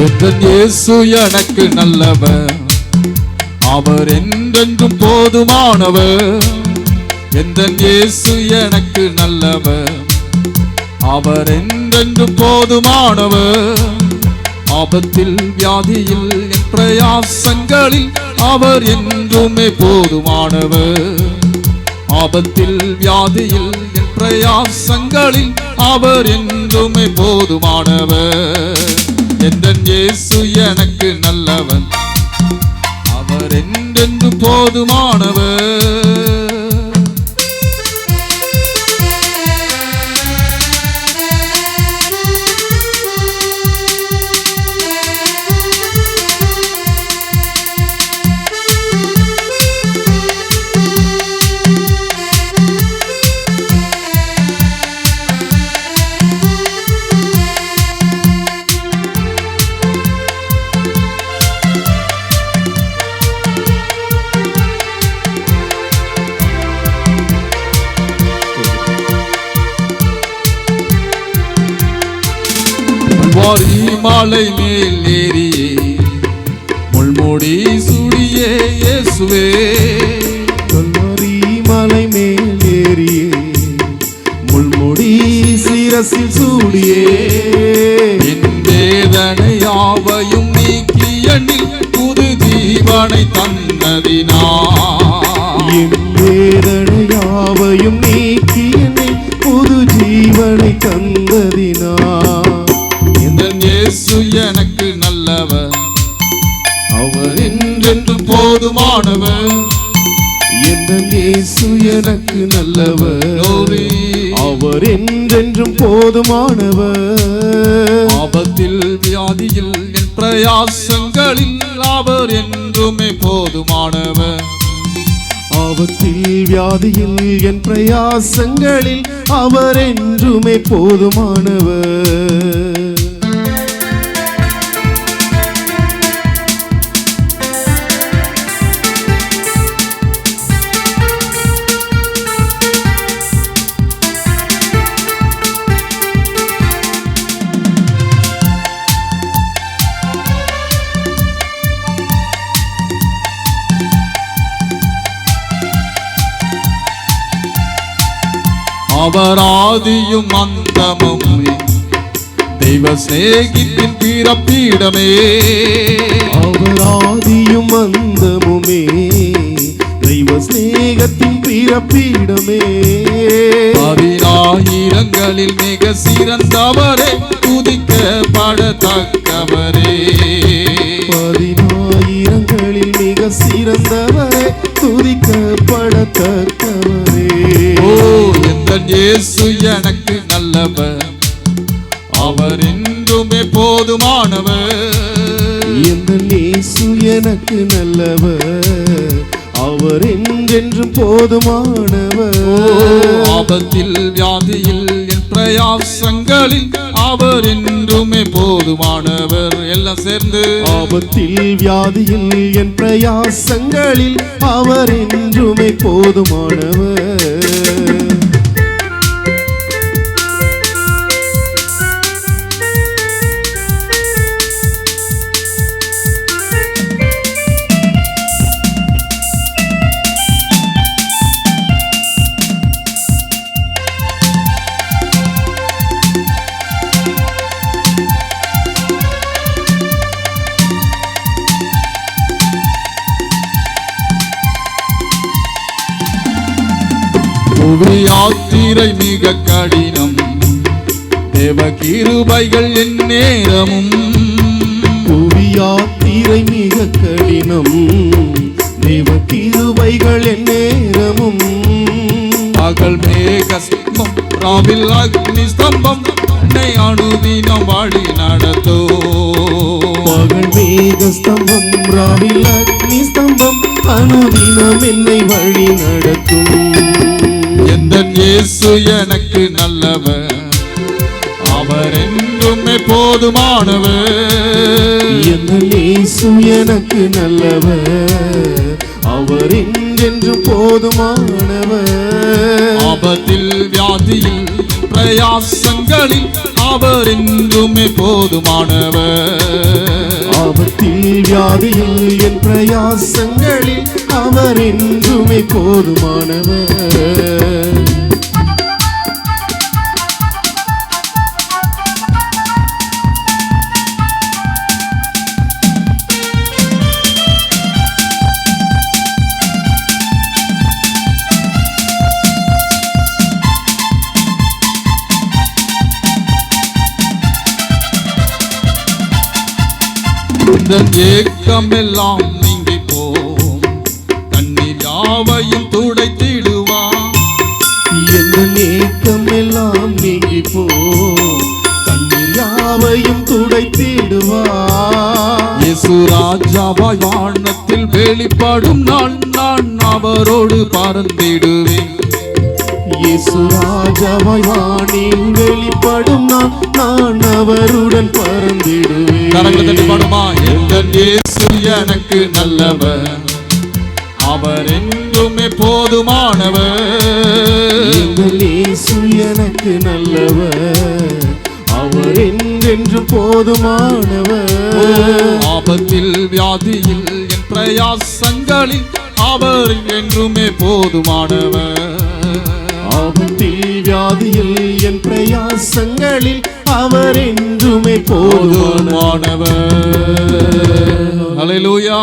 எந்த இயேசு எனக்கு நல்லவர். அவர் என்றென்றும் போதுமானவர். எந்த இயேசு எனக்கு நல்லவர். அவர் என்றென்றும் போதுமானவர். ஆபத்தில் வியாதியில் என் பிரயாசங்களில் அவர் என்றுமே போதுமானவர். ஆபத்தில் வியாதியில் என் பிரயாசங்களில் அவர் என்றுமே போதுமானவர். எந்த இயேசு எனக்கு நல்லவன். அவர் என்றென்று போதுமானவர். வாரி மாலை மேல் ஏறியே முள்மூடி சுடியே இயேசுவே. கல்வாரி மலை மேல் ஏறியே முள்முடி சிரசில் சூடியே. என் வேதனையாவையும் நீக்கி எண்ணில் புது ஜீவனை தந்ததினா. என் வேதனையாவையும் எந்த இயேசு எனக்கு நல்லவர். அவர் என்றென்றும் போதுமானவர். ஆபத்தில் வியாதியில் என் பிரயாசங்களில் அவர் என்றுமே போதுமானவர். ஆபத்தில் வியாதியில் என் பிரயாசங்களில் அவர் என்றுமே போதுமானவர். அவர் ஆதியும் அந்தமும் தெய்வ சிநேகித்தின் பிறப்பீடமே. அவர் ஆதியும் அந்தமுமே. தெய்வ சிநேகத்தின் பிறப்பிடமே. பதினாயிரங்களில் மிக சிறந்தவரே துதிக்கப்படத்தக்கவரே இயேசு எனக்கு நல்லவர். அவர் என்றுமே போதுமானவர். எந்த இயேசு எனக்கு நல்லவர். அவர் என்றென்றும் போதுமானவர். ஆபத்தில் வியாதியில் என் பிரயாசங்களில் அவர் என்றுமே போதுமானவர். எல்லாம் சேர்ந்து. ஆபத்தில் வியாதியில் என் பிரயாசங்களில் அவர் என்றுமே போதுமானவர். புவி யாத்திரை மிக கடினம். தேவ கிருபைகள் என் நேரமும். புவி யாத்திரை மிக கடினம். தேவ கிருபைகள் என் நேரமும். பகல் மேக ஸ்தம்பம் ராவில் அக்னி ஸ்தம்பம் என்னை அனுதினம் வழி நடத்தோ. பகல் மேக ஸ்தம்பம் ராவில் அக்னி ஸ்தம்பம் அனுதினம் என்னை வழி நடத்தும். எந்த இயேசு எனக்கு நல்லவர். அவர் என்றுமே போதுமானவர். எந்த இயேசு எனக்கு நல்லவர். அவர் என்றென்று போதுமானவர். ஆபத்தில் வியாதியில் பிரயாசங்களில் அவர் என்றுமே போதுமானவர். ஆபத்தில் வியாதியில் என் பிரயாசங்களில் அவர் என்றுமே போதுமானவர். இந்த ஏக்கமெல்லாம் நீங்கி போம். தண்ணீர் யாவையும் துடைத்திடுவான். எந்த நேக்கம் எல்லாம் நீங்கி போ கண்ணீர் யாவையும் துடைத்திடுவார் இயேசு ராஜாவாய் வானத்தில் வெளிப்படும் நான் நான் அவரோடு பறந்திடுவேன். இயேசு ராஜாவாய் வானில் வெளிப்படும் நான் நான் அவருடன் கரங்களை தட்டி பறந்திடுவேன் பாடுமா? எந்த இயேசு எனக்கு நல்லவர். அவர் என்றுமே போதுமானவர். எங்கள் இயேசு எனக்கு நல்லவர். அவர் என்றென்று போதுமானவர். ஆபத்தில் வியாதியில் என் பிரயாசங்களில் அவர் என்றுமே போதுமானவர். ஆபத்தில் வியாதியில் என் பிரயாசங்களில் அவர் என்றுமே போதுமானவர். ஹalleluya.